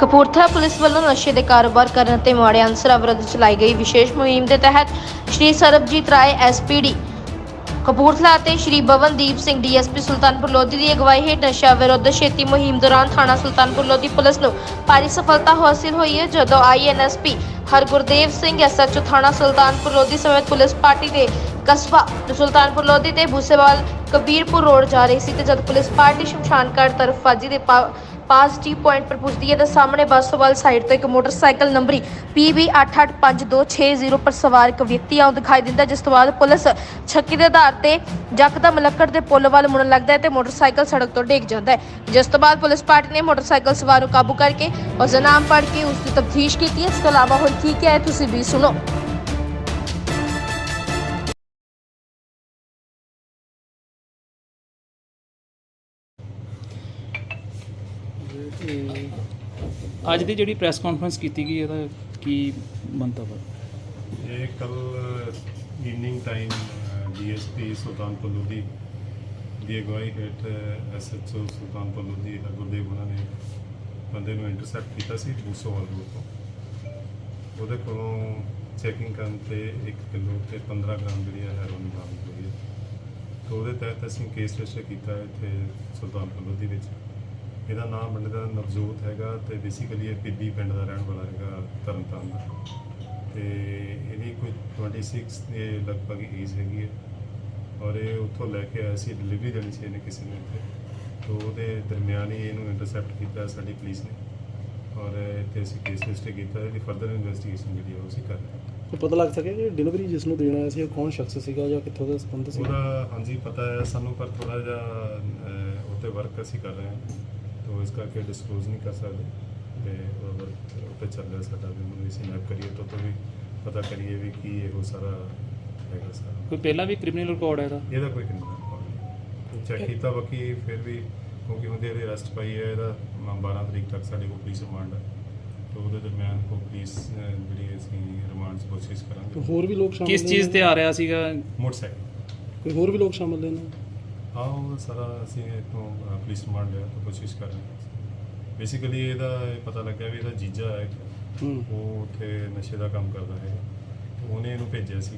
Kapurthala police ਵੱਲੋਂ ਨਸ਼ੇ ਦੇ ਕਾਰੋਬਾਰ ਕਰਨ ਅਤੇ ਮਾੜੇ ਅਨਸਰਾਂ ਵਿਰੁੱਧ ਚਲਾਈ ਗਈ ਵਿਸ਼ੇਸ਼ ਮੁਹਿੰਮ ਦੇ ਤਹਿਤ ਸ਼੍ਰੀ ਸਰਬਜੀਤ ਰਾਏ ਐਸਪੀਡੀ ਕਪੂਰਥਲਾ ਅਤੇ ਸ਼੍ਰੀ ਬਵਨਦੀਪ ਸਿੰਘ ਡੀਐਸਪੀ ਸੁਲਤਾਨਪੁਰ ਲੋਧੀ ਦੀ ਅਗਵਾਈ ਹੇਠ ਨਸ਼ਾ ਵਿਰੁੱਧ ਛੇਤੀ ਮੁਹਿੰਮ ਦੌਰਾਨ ਥਾਣਾ ਸੁਲਤਾਨਪੁਰ ਲੋਧੀ ਪੁਲਿਸ ਨੂੰ ਭਾਰੀ ਸਫਲਤਾ ਹਾਸਲ ਹੋਈ ਹੈ, ਜਦੋਂ ਆਈਐਨਐਸਪੀ ਹਰਗੁਰਦੇਵ ਸਿੰਘ ਐਸਐਚਓ ਥਾਣਾ ਸੁਲਤਾਨਪੁਰ ਲੋਧੀ ਸਮੇਤ ਪੁਲਿਸ ਪਾਰਟੀ ਦੇ ਕਸਬਾ ਸੁਲਤਾਨਪੁਰ ਲੋਧੀ ਤੇ ਬੂਸੇਵਾਲ ਕਬੀਰਪੁਰ ਰੋਡ ਜਾ ਰਹੀ ਸੀ ਤੇ ਜਦ ਪੁਲਿਸ ਪਾਰਟੀ ਸ਼ਮਸ਼ਾਨ ਘਾਟ ਤਰਫ ਫਾਜੀ ਦੇ ਪਾ- ਪਾਸ ਪੁਆਇੰਟ ਪਰ ਪੁੱਜਦੀ ਹੈ। ਤਾਂ ਸਾਹਮਣੇ ਬੱਸੋਵਾਲ ਸਾਈਡ ਤੋਂ ਇੱਕ ਮੋਟਰਸਾਈਕਲ ਨੰਬਰੀ PB885260 ਪਰ ਸਵਾਰ ਇੱਕ ਵਿਅਕਤੀ ਆਉਂ ਦਿਖਾਈ ਦਿੰਦਾ ਜਿਸ ਤੋਂ ਬਾਅਦ ਪੁਲਿਸ ਛੱਕੀ ਦੇ ਆਧਾਰ ਤੇ ਜੱਕਦਮ ਲੱਕੜ ਦੇ ਪੁਲ ਵੱਲ ਮੁੜਨ ਲੱਗਦਾ ਹੈ ਤੇ ਮੋਟਰਸਾਈਕਲ ਸੜਕ ਤੋਂ ਡੇਗ ਜਾਂਦਾ ਹੈ। ਜਿਸ ਤੋਂ ਬਾਅਦ ਪੁਲਿਸ ਪਾਰਟੀ ਨੇ ਮੋਟਰਸਾਈਕਲ ਸਵਾਰ ਨੂੰ ਕਾਬੂ ਕਰਕੇ ਉਸ ਦਾ ਨਾਮ ਪੜ੍ਹ ਕੇ ਉਸ ਦੀ ਤਫਤੀਸ਼ ਕੀਤੀ ਹੈ। ਇਸ ਤੋਂ ਇਲਾਵਾ ਹੋਰ ਕੀ ਕਿਹਾ ਹੈ, ਤੁਸੀਂ ਵੀ ਸੁਣੋ। ਅੱਜ ਦੀ ਜਿਹੜੀ ਪ੍ਰੈਸ ਕਾਨਫਰੰਸ ਕੀਤੀ ਗਈ, ਇਹਦਾ ਕੀ ਮੰਤਵ ਹੈ? ਇਹ ਕੱਲ evening time DSP Sultanpur Lodhi ਦੀ ਅਗਵਾਈ ਹੇਠ ਐਸਐਚਓ ਸੁਲਤਾਨਪੁਰ ਲੋਧੀ ਗੁਰਦੇਵ ਉਹਨਾਂ ਨੇ ਬੰਦੇ ਨੂੰ ਇੰਟਰਸੈਪਟ ਕੀਤਾ ਸੀ ਬੂਸੋਵਾਲ ਰੋਡ ਤੋਂ। ਉਹਦੇ ਕੋਲੋਂ ਚੈਕਿੰਗ ਕਰਨ ਤੇ 1 ਕਿਲੋ ਤੇ 15 ਗ੍ਰਾਮ ਜਿਹੜੀ ਹੈ ਹੈਰੋਇਨ ਬਰਾਮਦ ਹੋਈ ਹੈ। ਤੋਂ ਉਹਦੇ ਤਹਿਤ ਅਸੀਂ ਕੇਸ ਰਜਿਸਟਰ ਕੀਤਾ ਇੱਥੇ ਸੁਲਤਾਨਪੁਰ ਲੋਧੀ ਵਿੱਚ। ਇਹਦਾ ਨਾਮ ਬੰਦੇ ਦਾ ਨਵਜੋਤ ਹੈਗਾ ਤੇ ਬੇਸਿਕਲੀ ਇਹ ਪਿੱਦੀ ਪਿੰਡ ਦਾ ਰਹਿਣ ਵਾਲਾ ਹੈਗਾ ਤਰਨਤਾਰਨ ਦਾ। ਤੇ ਇਹਦੀ ਕੋਈ 26 ਦੇ ਲਗਭਗ ਏਜ ਹੈਗੀ ਹੈ। ਔਰ ਇਹ ਉੱਥੋਂ ਲੈ ਕੇ ਆਇਆ ਸੀ ਡਿਲੀਵਰੀ ਦੇਣੀ ਸੀ ਇਹਨੇ ਕਿਸੇ ਨੂੰ ਇੱਥੇ। ਤੋਂ ਉਹਦੇ ਦਰਮਿਆਨ ਹੀ ਇਹਨੂੰ ਇੰਟਰਸੈਪਟ ਕੀਤਾ ਸਾਡੀ ਪੁਲਿਸ ਨੇ। ਔਰ ਇੱਥੇ ਅਸੀਂ ਕੇਸ ਰਜਿਸਟਰ ਕੀਤਾ ਇਹਦੀ ਫਰਦਰ ਇਨਵੈਸਟੀਗੇਸ਼ਨ ਜਿਹੜੀ ਉਹ ਅਸੀਂ ਕਰ ਰਹੇ ਹਾਂ। ਤੇ ਪਤਾ ਲੱਗ ਸਕਿਆ ਕਿ ਡਿਲੀਵਰੀ ਜਿਸ ਨੂੰ ਦੇਣਾ ਸੀ ਉਹ ਕੌਣ ਸ਼ਖਸ ਸੀਗਾ ਜਾਂ ਕਿੱਥੋਂ ਦਾ ਸੰਬੰਧ ਸੀ ਉਹਦਾ ਹਾਂਜੀ ਪਤਾ ਹੈ ਸਾਨੂੰ ਪਰ ਥੋੜਾ ਜਿਹਾ ਅਹ, ਉਹ 'ਤੇ ਵਰਕ ਅਸੀਂ ਕਰ ਰਹੇ ਹਾਂ। ਤੋਂ ਇਸ ਕਰਕੇ ਡਿਸਕਲੋਜ਼ ਨਹੀਂ ਕਰ ਸਕਦੇ ਤੇ ਉਹ ਉੱਤੇ ਚੱਲ ਰਿਹਾ ਸਾਡਾ ਵੀ ਉਹਨੂੰ ਅਸੀਂ ਮੈਪ ਕਰੀਏ ਤਾਂ ਤੋਂ ਵੀ ਪਤਾ ਕਰੀਏ ਵੀ ਕੀ ਇਹ ਸਾਰਾ ਹੈਗਾ ਸਾਰਾ। ਕੋਈ ਪਹਿਲਾਂ ਵੀ ਕ੍ਰਿਮੀਨਲ ਰਿਕਾਰਡ ਹੈ ਇਹਦਾ? ਇਹਦਾ ਕੋਈ ਨਹੀਂ। ਚੈੱਕ ਕੀਤਾ ਬਾਕੀ ਫਿਰ ਵੀ ਕਿਉਂਕਿ ਉਹਦੇ ਇਹਦੇ ਅਰੈਸਟ ਪਈ ਹੈ ਇਹਦਾ ਮ- 12 ਤਰੀਕ ਤੱਕ ਸਾਡੇ ਕੋਲ ਪੁਲਿਸ ਰਿਮਾਂਡ ਹੈ। ਤੇ ਉਹਦੇ ਦਰਮਿਆਨ ਕੋ ਪੁਲਿਸ ਜਿਹੜੀ ਅਸੀਂ ਰਿਮਾਂਡ 'ਚ ਕੋਸ਼ਿਸ਼ ਤੇ ਕਰਾਂਗੇ ਹੋਰ ਵੀ ਲੋਕ ਸ਼ਾਮਲ ਕਿਸ ਚੀਜ਼? ਤੇ ਆ ਰਿਹਾ ਸੀਗਾ? ਮੋਟਰਸਾਈਕਲ। ਕੋਈ ਹੋਰ ਵੀ ਲੋਕ ਸ਼ਾਮਲ ਨੇ ਹਾਂ ਉਹ ਸਾਰਾ ਅਸੀਂ ਇਤੋਂ ਪੁਲਿਸ ਰਿਮਾਂਡ ਲਿਆ ਤਾਂ ਕੋਸ਼ਿਸ਼ ਕਰ ਰਹੇ ਹਾਂ। ਬੇਸਿਕਲੀ ਇਹਦਾ ਇਹ ਪਤਾ ਲੱਗਿਆ ਵੀ ਇਹਦਾ ਜੀਜਾ ਹੈ ਇੱਕ, ਹੂੰ। ਉਹ ਉੱਥੇ ਨਸ਼ੇ ਦਾ ਕੰਮ ਕਰਦਾ ਹੈ। ਉਹਨੇ ਇਹਨੂੰ ਭੇਜਿਆ ਸੀ।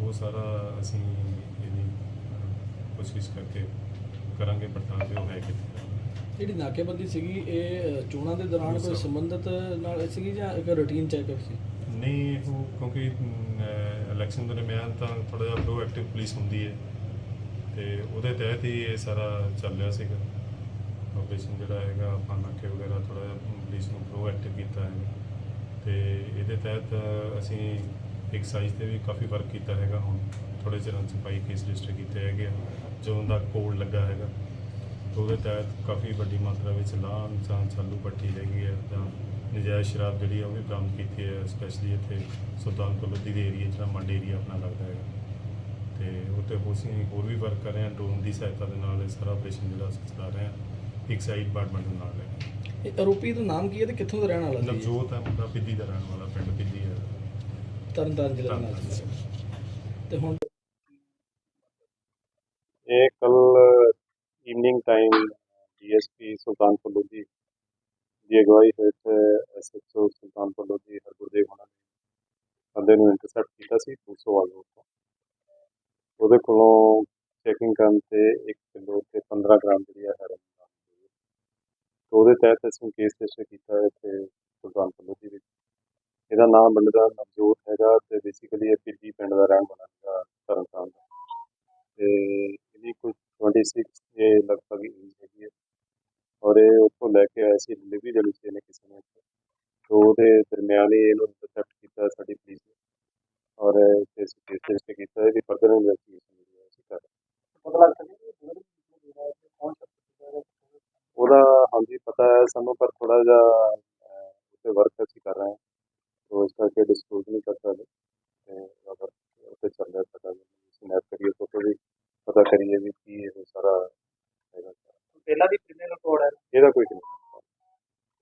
ਉਹ ਸਾਰਾ ਅਸੀਂ ਇਹਦੀ ਅਹ, ਕੋਸ਼ਿਸ਼ ਕਰਕੇ ਕਰਾਂਗੇ ਪੜਤਾਲ ਤੇ ਉਹ ਹੈ ਕਿੱਥੇ। ਜਿਹੜੀ ਨਾਕੇਬੰਦੀ ਸੀਗੀ ਇਹ ਚੋਣਾਂ ਦੇ ਦੌਰਾਨ ਕੋਈ ਸੰਬੰਧਿਤ ਨਾਲ ਸੀਗੀ ਜਾਂ ਇੱਕ ਰੂਟੀਨ ਚੈੱਕਅਪ ਸੀ? ਨਹੀਂ ਉਹ ਕਿਉਂਕਿ ਇਲੈਕਸ਼ਨ ਦਰਮਿਆਨ ਤਾਂ ਥੋੜਾ ਜਿਹਾ ਪ੍ਰੋਐਕਟਿਵ ਪੁਲਿਸ ਹੁੰਦੀ ਹੈ। ਤੇ ਉਹਦੇ ਤਹਿਤ ਹੀ ਇਹ ਸਾਰਾ ਚੱਲ ਰਿਹਾ ਸੀਗਾ। ਆਪਰੇਸ਼ਨ ਜਿਹੜਾ ਹੈਗਾ ਆਪਾਂ ਨਾਕੇ ਵਗੈਰਾ ਥੋੜਾ ਜਿਹਾ ਪੁਲਿਸ ਨੂੰ ਪ੍ਰੋਐਕਟਿਵ ਕੀਤਾ ਹੈ। ਤੇ ਇਹਦੇ ਤਹਿਤ ਅਸੀਂ ਐਕਸਾਈਜ਼ ਤੇ ਵੀ ਕਾਫੀ ਵਰਕ ਕੀਤਾ ਹੈਗਾ। ਹੁਣ ਥੋੜੇ ਚਿਰਾਂ ਚ ਪਾਈ ਕੇਸ ਰਜਿਸਟਰ ਕੀਤੇ ਹੈਗੇ ਆ, ਜੋ ਉਹਦਾ ਕੋਡ ਲੱਗਾ ਹੈਗਾ। ਉਹਦੇ ਤਹਿਤ ਕਾਫੀ ਵੱਡੀ ਮਾਤਰਾ ਵਿੱਚ ਲਾਨ ਜਾਂ ਚਾਲੂ ਪੱਟੀ ਹੈਗੀ ਹੈ ਜਾਂ ਨਜਾਇਜ਼ ਸ਼ਰਾਬ ਜਿਹੜੀ ਆ ਉਹ ਵੀ ਬਰਾਮਦ ਕੀਤੀ ਹੈ ਸਪੈਸ਼ਲੀ ਇੱਥੇ ਸੁਲਤਾਨਪੁਰ ਲੋਧੀ ਦੇ ਏਰੀਆ ਜਿਹੜਾ ਮੰਡ ਏਰੀਆ ਆਪਣਾ ਲੱਗਦਾ ਹੈਗਾ। ਤੇ ਉੱਤੇ ਹੋ ਅਸੀਂ ਹੋਰ ਵੀ ਵਰਕ ਕਰ ਰਹੇ ਹਾਂ ਡਰੋਨ ਦੀ ਸਹਾਇਤਾ ਦੇ ਨਾਲ ਇਹ ਸਾਰਾ ਆਪਰੇਸ਼ਨ ਜਿਹੜਾ ਅਸੀਂ ਚਲਾ ਰਹੇ ਹਾਂ ਇੱਕ ਸਾਈਡ ਡਿਪਾਰਟਮੈਂਟ ਦੇ ਨਾਲ ਲੈ ਕੇ ਇਹ ਆਰੋਪੀ ਦਾ ਨਾਮ ਕੀ ਹੈ ਤੇ ਕਿੱਥੋਂ ਦਾ ਰਹਿਣ ਵਾਲਾ ਸੀ? ਨਵਜੋਤ ਹੈ ਮੁੰਡਾ ਪਿੱਦੀ ਦਾ ਰਹਿਣ ਵਾਲਾ ਪਿੰਡ ਪਿੱਦੀ ਹੈ। ਤਰਨਤਾਰਨ ਜ਼ਿਲ੍ਹੇ ਦਾ ਨਾਲ ਤਰਨਤਾਰਨ ਸੀ। ਤੇ ਹੁਣ ਇਹ ਕੱਲ evening time DSP Sultanpur Lodhi ਦੀ ਅਗਵਾਈ ਹੇਠ ਐਸਐਚਓ ਸੁਲਤਾਨਪੁਰ ਲੋਧੀ ਹਰਗੁਰਦੇਵ ਉਹਨਾਂ ਨੇ ਬੰਦੇ ਨੂੰ ਇੰਟਰਸੈਪਟ ਕੀਤਾ ਸੀ 200 ਵਾਲ ਤੋਂ ਉਹਦੇ ਕੋਲੋਂ ਚੈਕਿੰਗ ਕਰਨ ਤੇ 1 ਕਿਲੋ ਤੇ 15 ਗ੍ਰਾਮ ਜਿਹੜੀ ਹੈ ਹੈਰੋਇਨ ਬਰਾਮਦ ਉਹਦੇ ਤਹਿਤ ਅਸੀਂ ਕੇਸ ਰਜਿਸਟਰ ਕੀਤਾ ਹੈ ਤੇ ਸੁਲਤਾਨਪੁਰ ਲੋਧੀ ਵਿੱਚ। ਇਹਦਾ ਨਾਮ ਬੰਦੇ ਦਾ ਨਵਜੋਤ ਹੈਗਾ ਤੇ ਬੇਸਿਕਲੀ ਇਹ ਪਿੱਡੀ ਪਿੰਡ ਦਾ ਰਹਿਣ ਵਾਲਾ ਹੈਗਾ ਤਰਨਤਾਰਨ ਦਾ। ਤੇ ਇਹਦੀ ਕੋਈ 26 ਦੇ ਲਗਭਗ ਏਜ ਹੈਗੀ ਹੈ। ਔਰ ਇਹ ਉੱਥੋਂ ਲੈ ਕੇ ਆਇਆ ਸੀ ਡਿਲੀਵਰੀ ਦੇਣੀ ਸੀ ਕਿਸੇ ਨੂੰ। ਇੱਥੇ। ਤੇ ਉਹਦੇ ਦਰਮਿਆਨ ਹੀ ਇਹਨੂੰ ਇੰਟਰਸੈਪਟ ਕੀਤਾ ਸਾਡੀ ਪੁਲਿਸ ਨੇ। ਔਰ ਅਸੀਂ ਕੇਸ ਰਜਿਸਟਰ ਕੀਤਾ ਇਹਦੀ ਫਰਦਰ ਇਨਵੈਸਟੀਗੇਸ਼ਨ ਜਿਹੜੀ ਹੈ ਅਸੀਂ ਕਰ ਰਹੇ ਹਾਂ। ਉਹਦਾ ਹਾਂਜੀ ਪਤਾ ਹੈ ਸਾਨੂੰ ਪਰ ਥੋੜਾ ਜਿਹਾ ਅਹ, ਉੱਤੇ ਵਰਕ ਅਸੀਂ ਕਰ ਰਹੇ ਹਾਂ। ਤੋਂ ਇਸ ਕਰਕੇ ਡਿਸਕਲੋਜ਼ ਨਹੀਂ ਕਰ ਸਕਦੇ ਤੇ ਅਗਰ ਉੱਤੇ ਚੱਲ ਰਿਹਾ ਸਾਡਾ। ਸਨੈਪ ਕਰੀਏ ਤਾਂ ਤੋਂ ਵੀ ਪਤਾ ਕਰੀਏ ਵੀ ਕੀ ਇਹ ਸਾਰਾ ਹੈਗਾ। ਪਹਿਲਾਂ ਵੀ ਕ੍ਰਿਮੀਨਲ ਰਿਕਾਰਡ ਹੈ। ਇਹਦਾ ਕੋਈ ਨਹੀਂ।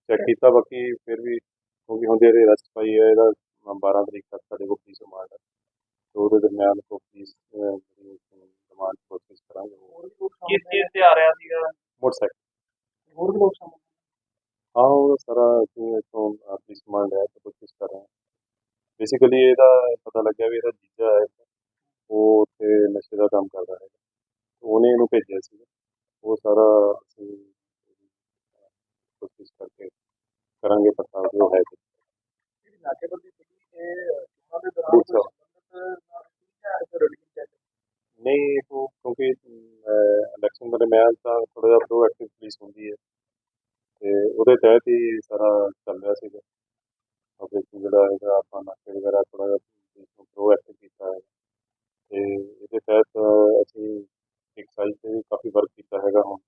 ਚੈੱਕ ਕੀਤਾ ਬਾਕੀ ਫਿਰ ਵੀ ਕਿਉਂਕਿ ਹੁੰਦੇ ਇਹਦੇ ਅਰੈਸਟ ਪਈ ਹੈ ਇਹਦਾ 12 ਤਰੀਕ ਤੱਕ ਸਾਡੇ ਕੋਲ ਪੁਲਿਸ ਰਿਮਾਂਡ ਹੈ ਤੇ ਉਹਦੇ ਦਰਮਿਆਨ ਕੋ ਪੁਲਿਸ ਰਿਮਾਂਡ ਕੋਸ਼ਿਸ਼ ਕਰਾਂਗੇ ਕਿਸ ਚੀਜ਼ ਤੇ ਆ ਰਿਹਾ ਸੀਗਾ? ਮੋਟਰਸਾਈਕਲ। ਹੋਰ ਵੀ ਲੋਕ ਸ਼ਾਮਲ ਹਾਂ? ਉਹ ਸਾਰਾ ਅਸੀਂ ਇੱਥੋਂ ਆਪਣੀ ਸਮਾਨ ਲਿਆ ਤੇ ਕੋਸ਼ਿਸ਼ ਕਰ ਰਹੇ ਹਾਂ। ਬੇਸਿਕਲੀ ਇਹਦਾ ਪਤਾ ਲੱਗਿਆ ਵੀ ਇਹਦਾ ਜੀਜਾ ਹੈ ਉਹ ਉੱਥੇ ਨਸ਼ੇ ਦਾ ਕੰਮ ਕਰਦਾ ਹੈ ਉਹਨੇ ਇਹਨੂੰ ਭੇਜਿਆ ਸੀ। ਉਹ ਸਾਰਾ ਅਸੀਂ ਕੋਸ਼ਿਸ਼ ਕਰਕੇ ਕਰਾਂਗੇ ਪਤਾ ਜੋ ਹੈ। ਨਾਕੇਬੰਦੀ ਦੇ ਨਹੀਂ ਉਹ ਕਿਉਂਕਿ ਇਲੈਕਸ਼ਨ ਦਰਮਿਆਨ ਤਾਂ ਥੋੜਾ ਜਿਹਾ ਪ੍ਰੋਐਕਟਿਵ ਪੁਲਿਸ ਹੁੰਦੀ ਹੈ। ਤੇ ਉਹਦੇ ਤਹਿਤ ਹੀ ਸਾਰਾ ਚੱਲ ਰਿਹਾ ਸੀਗਾ। ਆਪਰੇਸ਼ਨ ਜਿਹੜਾ ਹੈਗਾ ਆਪਾਂ ਨਾਕੇ ਵਗੈਰਾ ਥੋੜਾ ਜਿਹਾ ਪੁਲਿਸ ਨੂੰ ਪ੍ਰੋਐਕਟਿਵ ਕੀਤਾ ਹੈ। ਤੇ ਇਹਦੇ ਤਹਿਤ ਅਸੀਂ ਇੱਕ ਸਾਈਡ ਤੇ ਵੀ ਕਾਫੀ ਵਰਕ ਕੀਤਾ ਹੈਗਾ। ਹੁਣ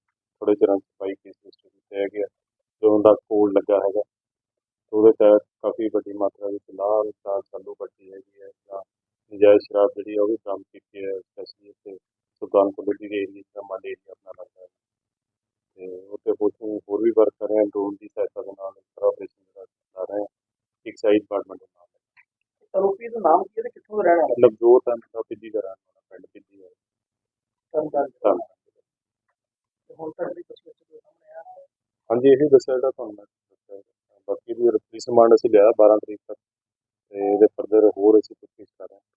ਥੋੜੇ ਚਿਰਾਂ 'ਚ ਸਫ਼ਾਈ ਕੇਸ ਰਜਿਸਟਰ ਕੀਤੇ ਹੈਗੇ ਜੋ ਉਹਦਾ ਕੋਡ ਲੱਗਾ ਹੈਗਾ ਉਹਦੇ ਤਹਿਤ ਕਾਫੀ ਵੱਡੀ ਮਾਤਰਾ ਵਿੱਚ ਲਾਲ ਦਾ ਚਾਲੂ ਬੱਟੀ ਹੈਗੀ ਹੈ ਜਾਂ ਨਜਾਇਜ਼ ਸ਼ਰਾਬ ਜਿਹੜੀ ਉਹ ਵੀ ਬਰਾਮਦ ਕੀਤੀ ਹੈ ਸਪੈਸ਼ਲੀ ਇੱਥੇ ਸੁਲਤਾਨਪੁਰ ਲੋਧੀ ਦੇ ਏਰੀਆ ਦਾ ਮੰਡ ਏਰੀਆ ਆਪਣਾ ਲੱਗਦਾ ਹੈ। ਤੇ ਉੱਥੇ ਹੋਰ ਹੋਰ ਵੀ ਵਰਕ ਕਰ ਰਹੇ ਹਾਂ ਡਰੋਨ ਦੀ ਸਹਾਇਤਾ ਦੇ ਨਾਲ ਸਾਰਾ ਆਪਰੇਸ਼ਨ ਜਿਹੜਾ ਚਲਾ ਰਹੇ ਹਾਂ ਇੱਕ ਸਾਈਡ ਡਿਪਾਰਟਮੈਂਟ ਦੇ ਨਾਲ। ਆਰੋਪੀ ਦਾ ਨਾਮ ਕੀ ਹੈ ਤੇ ਕਿੱਥੋਂ ਦਾ ਰਹਿਣ ਵਾਲਾ ਨਵਜੋਤ ਹੈ ਦਾ ਪਿੱਜੀ ਦਾ ਰਹਿਣ ਵਾਲਾ ਪਿੰਡ ਪਿੱਜੀ ਹੈ ਹੁਣ ਤੱਕ ਦੀ ਕੁਝ ਸਾਹਮਣੇ ਆਇਆ? ਹਾਂਜੀ ਇਹੀ ਦੱਸਿਆ ਜਿਹੜਾ ਤੁਹਾਨੂੰ। ਬਾਕੀ ਇਹਦੀ ਰਿਪਲੇਸਮੈਂਟ ਅਸੀਂ ਲਿਆ 12 ਤਰੀਕ ਤੱਕ ਤੇ ਇਹਦੇ ਫਰਦਰ ਹੋਰ ਅਸੀਂ ਕੋਸ਼ਿਸ਼ ਕਰ ਰਹੇ ਹਾਂ।